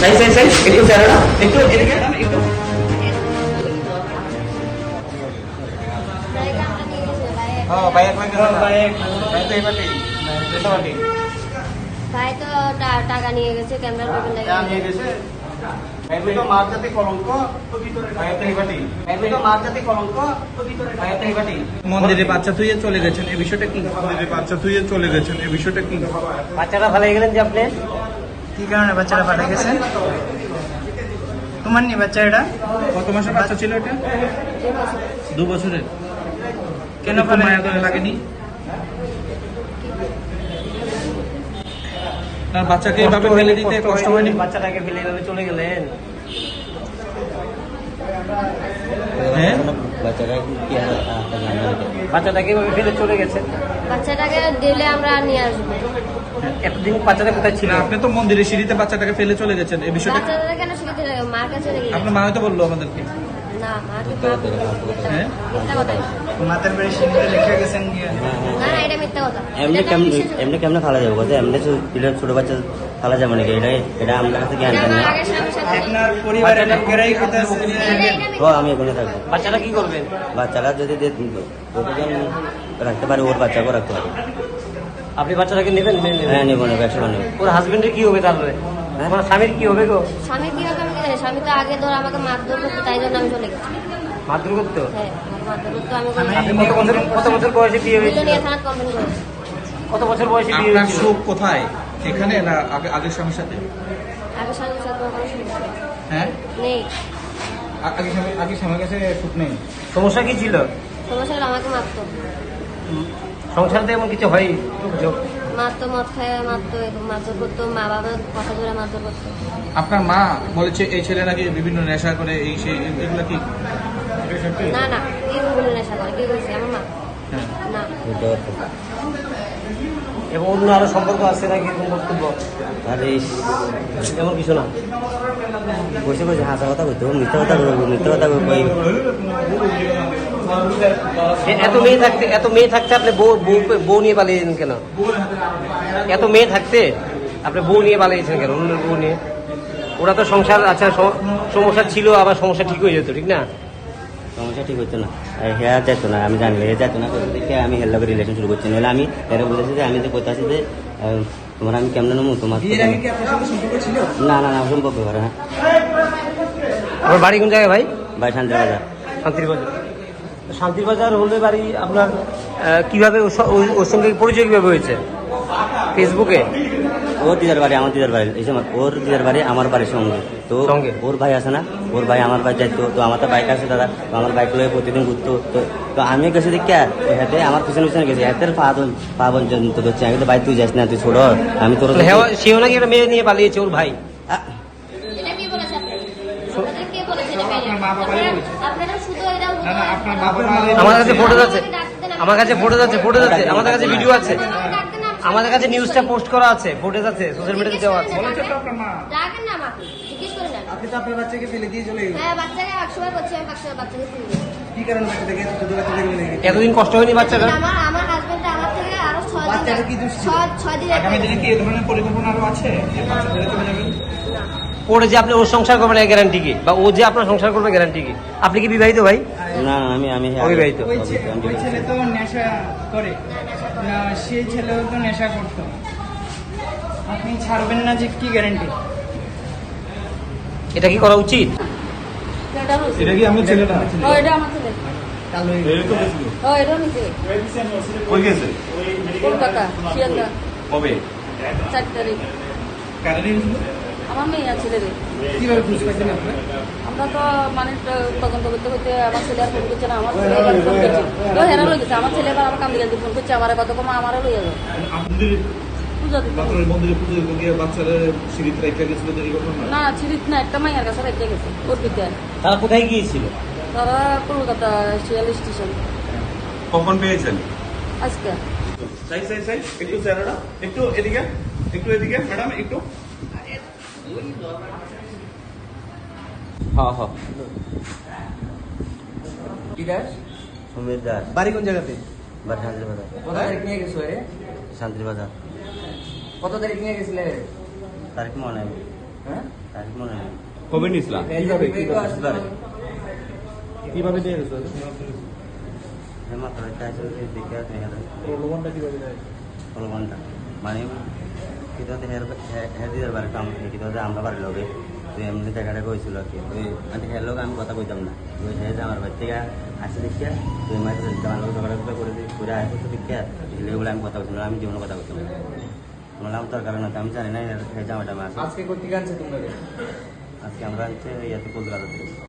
সাই সাই সাই একটু চেহারাটা একটু এদিকে একটু হ্যাঁ তো ভাই টাকা নিয়ে গেছে ক্যামেরার পেছন যা নিয়ে গেছে এগুলো তো মার জাতি কলঙ্ক তো এবারে এগুলো তো মার জাতি কলঙ্ক তো এবারে মন্দিরে বাচ্চা তুই চলে গেছেন এই বিষয়টা কি মন্দিরে বাচ্চা থুয়ে চলে গেছেন এই বিষয়টা কি বাচ্চারা ভালো গেলেন যে আপনি কি কারণে বাচ্চারা পাঠা গেছেন তোমার নি বাচ্চা এটা? কত মাসের বাচ্চা ছিল এটা? দু বছরের। কেন কেন পালায়? মায়া দলে লাগেনি? না বাচ্চাকে এভাবে ফেলে দিতে কষ্ট হয়নি? বাচ্চাটাকে ফেলে এভাবে চলে গেলেন? হ্যাঁ? বাচ্চাটাকে এভাবে ফেলে চলে গেছে? বাচ্চাটাকে দিলে আমরা নিয়ে আসব। এতদিন বাচ্চাটা কোথায় ছিল? না আপনি তো মন্দিরের সিঁড়িতে বাচ্চাটাকে ফেলে চলে গেছেন এই বিষয়টা কেন মার কাছে আপনার মা হয়তো বলল আমাদেরকে। না হ্যাঁ? মিথ্যা কথা। মাথার বাড়ি সিঁড়িতে লেখা গেছেন গিয়ে। না না এটা মিথ্যা কথা। এমনি কেমনে এমনি কেমনে ফালা যাবে? কথা এমনি ছোট বাচ্চা ফালা যাবে নাকি? এটা এটা আমরা কাছে জ্ঞান না স্বামীর আপনার পরিবারের লোকেরাই এটা ও আমি এখানে থাকব। বাচ্চাটা কি করবেন বাচ্চারা যদি দে- ওকে রাখতে পারে ওর বাচ্চাকেও রাখতে পারে। আপনি বাচ্চাটাকে নেবেন। হ্যাঁ নেব নেব একশো নেব। ওর হাজবেন্ডের কি হবে তাহলে? আমার স্বামীর কি হবে গো? স্বামী কি হবে আমি স্বামী তো আগে ধর আমাকে মারধর করতো তাই জন্য আমি চলে গেছি। মারধর করতো? হ্যাঁ আপনি কত বছর কত বছর বয়সে বিয়ে হয়েছিল? করেছি কত বছর বয়সে বিয়ে আপনার হয়েছিল? সুখ কোথায়? এখানে না আগে- আগের স্বামীর সাথে? আগে স্বামীর সাথে। হ্যাঁ? নেই। আগে স্বামী আগে স্বামীর কাছে সুখ নেই। সমস্যা কি ছিল? সমস্যা হলো আমাকে মারতো। সংসারে এমন কিছু হয় মারতো মদ খায় মারতো মারধর করতো মা বাবা কথা ধরে মারধর করতো। আপনার মা বলেছে এই ছেলে নাকি বিভিন্ন নেশা করে এই সেই এগুলো কি? না না কে গুলো নেশা করে কে করেছে আমার মা। হ্যাঁ। এবং অন্য আরও সম্পর্ক আছে নাকি এরকম বক্তব্য? আর এমন কিছু না? বসে বসে হাসা কথা মিথ্যা কথা বলব মিথ্যা কথা বলব। এত মেয়ে থাকতে এত মেয়ে থাকতে আপনি বউ বউ বউ নিয়ে পালিয়েছেন কেন? এত মেয়ে থাকতে আপনি বউ নিয়ে পালিয়েছেন কেন? অন্য বউ নিয়ে? ওরা তো সংসার আচ্ছা সমস্যা ছিল আবার সমস্যা ঠিক হয়ে যেত ঠিক না? সমস্যা ঠিক হচ্ছে না। হেয়া যাইতো না আমি জানি হে যাইতো না করতে দেখে আমি হের লগে রিলেশন শুরু করছি। নাহলে আমি এরা বলেছি যে আমি যে আছি যে তোমার আমি কেমন নেব তোমার না না না অসম্ভব ব্যাপার হ্যাঁ। আমার বাড়ি কোন জায়গায় ভাই? ভাই শান্তি বাজার। শান্তিরবাজার শান্তিবাজার হলে বাড়ি আপনার কীভাবে ওর সঙ্গে পরিচয় কীভাবে হয়েছে? ফেসবুকে ওর দিদার বাড়ি আমার দিদার বাড়ি এই সময় ওর দিদার বাড়ি আমার বাড়ির সঙ্গে। তো ওর ভাই আছে না? ওর ভাই আমার ভাই যাইতো তো আমার তো বাইক আছে দাদা। তো আমার বাইক লয়ে প্রতিদিন ঘুরতো তো তো আমি গেছি দেখি তো হাতে আমার পিছনে পিছনে গেছি। হাতের পা পা পর্যন্ত ধরছি। আমি তো ভাই তুই যাস না তুই ছোড় আমি তোর সেও নাকি একটা মেয়ে নিয়ে পালিয়েছে ওর ভাই? আমার কাছে ফটো আছে। আমার কাছে ফটো আছে ফটো আছে। আমাদের কাছে ভিডিও আছে। আমাদের কাছে নিউজটা পোস্ট করা আছে ফুটেজ আছে সোশ্যাল মিডিয়াতে দেওয়া আছে। ডাকেন না আমাকে জিজ্ঞেস করে না। আপনি তো আপনার বাচ্চাকে ফেলে দিয়ে চলে গেলেন। হ্যাঁ বাচ্চাকে একসময় করছি আমি বাচ্চা বাচ্চাকে ফেলে কি কারণে বাচ্চাটাকে ছোট বাচ্চাটাকে ফেলে গেলেন এতদিন কষ্ট হয়নি বাচ্চাটা? আমার আমার হাজবেন্ড আমার থেকে আরও ছয় দিন বাচ্চাটা কি দুষ্ট ছয় ছয় দিন আগামী দিনে কি এ ধরনের পরিকল্পনা আরও আছে? বাচ্চা ফেলে চলে যাবেন ওর যে আপনি ওর সংসার করবেন গ্যারান্টি কি? বা ও যে আপনার সংসার করবে গ্যারান্টি কি? আপনি কি বিবাহিত ভাই? না আমি আমি অবিবাহিত। ওই ছেলে তো নেশা করে। না সেই ছেলেও তো নেশা করতো। আপনি ছাড়বেন না যে কি গ্যারান্টি এটা কি করা উচিত? এটা কি আমি ছেলেটা? ও এটা আমার ছেলে। কালো ও এটা নিচে কই গেছে? কলকাতা শিয়ালদা। কবে? চার তারিখ। আমার মেয়ে আছে রে। কীভাবে খুঁজে পাইছেন আপনার আমরা তো মানে তদন্ত করতে করতে আমার ছেলে আর ফোন করছে না আমার ছেলে এবার ফোন করছে। তো হেরা লই গেছে আমার ছেলে এবার আমার কাম দিকে ফোন করছে আমার কত কম আমার লই যাবে বাচ্চারা সিঁড়িতে না না একটা মাইয়ার কাছে রেখে গেছে তারা কোথায় গিয়েছিল? তারা কলকাতা শিয়াল স্টেশন। কখন পেয়েছেন? আজকে। সাই সাই সাই একটু চেহারাটা একটু এদিকে একটু এদিকে ম্যাডাম একটু। হ্যাঁ হ্যাঁ। সমীর দাস বাড়ি কোন জায়গাতে? বাড়ি শান্তি কত তারিখ নিয়ে গেছো রে শান্তি বাজার কত তারিখ নিয়ে গেছিলে? তারিখ মনে নেই। হ্যাঁ? তারিখ কবে নিছিলাম কীভাবে কীভাবে কীভাবে নিয়ে গেছো? মাত্র একটা দেখে প্রলোভনটা কীভাবে দেয়? প্রলোভনটা মানে কিতাতে হের হের দিদার বাড়ি কাম কিতাতে আমরা বাড়ির লগে তো এমনি দেখা দেখা হয়েছিল আর কি ওই মানে হের লগে আমি কথা কইতাম না। ওই হে যে আমার বাড়ি থেকে আসে দেখিয়া তো এই মাঝে আমার লগে ঝগড়া টগড়া করে দিয়ে করে আসে তো দেখিয়া এগুলো বলে আমি কথা বলছিলাম না, আমি জীবনে কথা বলতাম না বললাম তোর কারণ হচ্ছে আমি জানি না হে জামাটা আমি আসে আজকে কোথেকে আনছে তোমরা আজকে আমরা হচ্ছে ইয়াতে কলকাতা থেকে